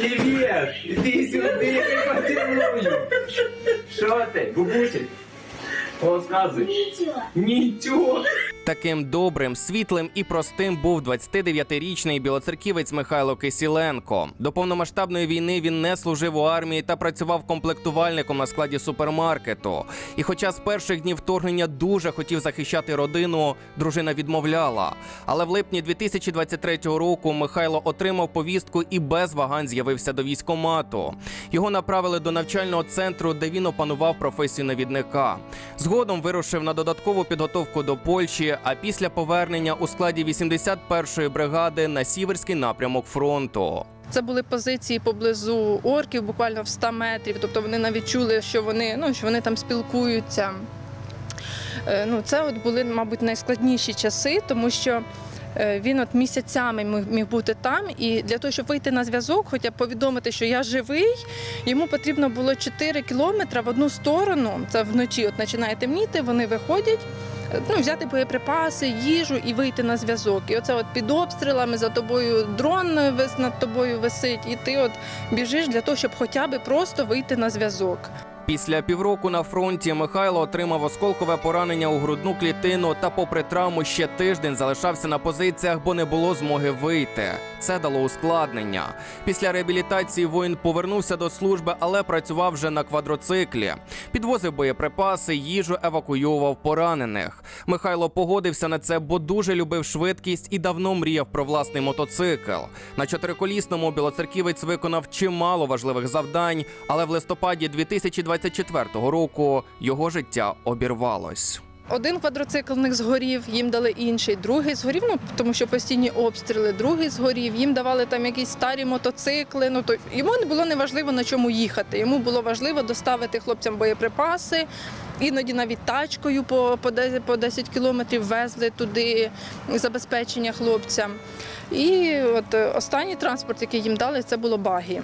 Привіт! Іди сюди, я поцілую. Що ти, бабусі? Розказуй. Нічого. Нічого. Таким добрим, світлим і простим був 29-річний білоцерківець Михайло Кисіленко. До повномасштабної війни він не служив у армії та працював комплектувальником на складі супермаркету. І хоча з перших днів вторгнення дуже хотів захищати родину, дружина відмовляла. Але в липні 2023 року Михайло отримав повістку і без вагань з'явився до військомату. Його направили до навчального центру, де він опанував професію навідника. Згодом вирушив на додаткову підготовку до Польщі, а після повернення у складі 81-ї бригади на сіверський напрямок фронту. Це були позиції поблизу орків, буквально в 100 метрів. Тобто вони навіть чули, що вони, ну, що вони там спілкуються. Е, Ну, це от були, мабуть, найскладніші часи, тому що е, він от місяцями міг, бути там. І для того, щоб вийти на зв'язок, хоча б повідомити, що я живий, йому потрібно було 4 кілометри в одну сторону. Це вночі, от починає темніти, вони виходять. Ну, взяти боєприпаси, їжу і вийти на зв'язок. І оце от під обстрілами за тобою дрон над тобою висить, і ти от біжиш для того, щоб хоча б просто вийти на зв'язок. Після півроку на фронті Михайло отримав осколкове поранення у грудну клітину та, попри травму, ще тиждень залишався на позиціях, бо не було змоги вийти. Це дало ускладнення. Після реабілітації воїн повернувся до служби, але працював вже на квадроциклі. Підвозив боєприпаси, їжу, евакуював поранених. Михайло погодився на це, бо дуже любив швидкість і давно мріяв про власний мотоцикл. На чотириколісному білоцерківець виконав чимало важливих завдань, але в листопаді 2024 року його життя обірвалось. Один квадроцикл них згорів, їм дали інший, другий згорів, ну тому що постійні обстріли, другий згорів, їм давали там якісь старі мотоцикли. Ну то йому не було неважливо на чому їхати. Йому було важливо доставити хлопцям боєприпаси. Іноді навіть тачкою по, по 10 по 10 кілометрів везли туди забезпечення хлопцям. І от е, останній транспорт, який їм дали, це було багі.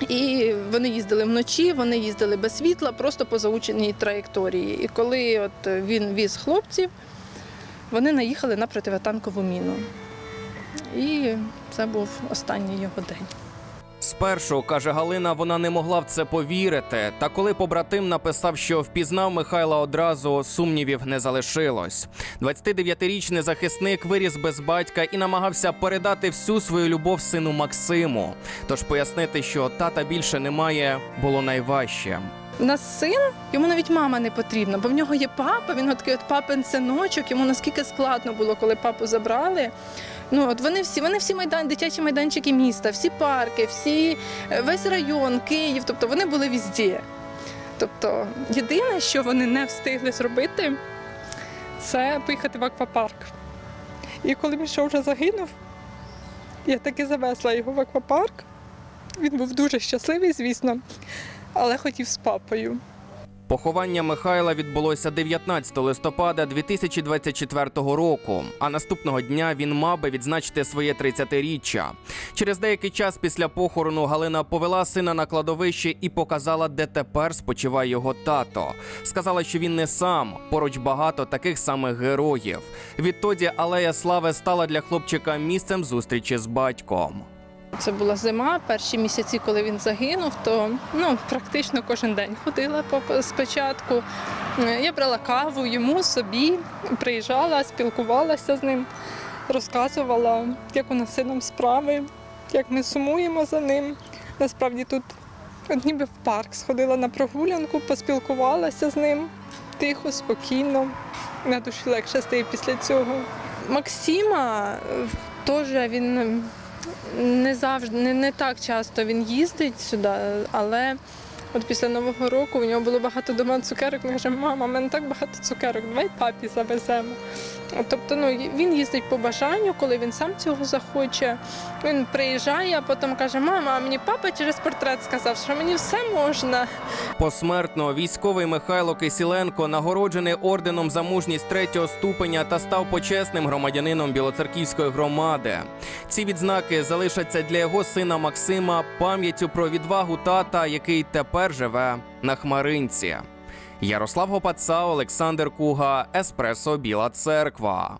І вони їздили вночі, вони їздили без світла, просто по заученій траєкторії. І коли от він віз хлопців, вони наїхали на противотанкову міну. І це був останній його день. Спершу, каже Галина, вона не могла в це повірити. Та коли побратим написав, що впізнав Михайла одразу, сумнівів не залишилось. 29-річний захисник виріс без батька і намагався передати всю свою любов сину Максиму. Тож пояснити, що тата більше немає, було найважче. У нас син, йому навіть мама не потрібна, бо в нього є папа, він такий от папин синочок, йому наскільки складно було, коли папу забрали. Ну, от вони всі, вони всі майдан, дитячі майданчики міста, всі парки, всі, е, весь район, Київ, тобто вони були везде. Тобто, єдине, що вони не встигли зробити, це поїхати в аквапарк. І коли Міша вже загинув, я таки завезла його в аквапарк. Він був дуже щасливий, звісно, але хотів з папою. Поховання Михайла відбулося 19 листопада 2024 року. А наступного дня він мав би відзначити своє 30-річчя. Через деякий час після похорону Галина повела сина на кладовище і показала, де тепер спочиває його тато. Сказала, що він не сам, поруч багато таких самих героїв. Відтоді алея слави стала для хлопчика місцем зустрічі з батьком. Це була зима, перші місяці, коли він загинув, то ну, практично кожен день ходила спочатку. Е, Я брала каву йому собі, приїжджала, спілкувалася з ним, розказувала, як у нас сином справи, як ми сумуємо за ним. Насправді тут от ніби в парк сходила на прогулянку, поспілкувалася з ним тихо, спокійно. На душі легше стає після цього. Максима е, теж він не завжди, не, не так часто він їздить сюди, але от після Нового року у нього було багато дома цукерок. Він каже, мама, в мене так багато цукерок, давай папі завеземо. Тобто ну, він їздить по бажанню, коли він сам цього захоче. Він приїжджає, а потім каже, мама, а мені папа через портрет сказав, що мені все можна. Посмертно військовий Михайло Кисіленко нагороджений орденом за мужність третього ступеня та став почесним громадянином Білоцерківської громади. Ці відзнаки залишаться для його сина Максима пам'яттю про відвагу тата, який тепер живе на Хмаринці. Ярослав Гопаца, Олександр Куга, Еспресо Біла Церква.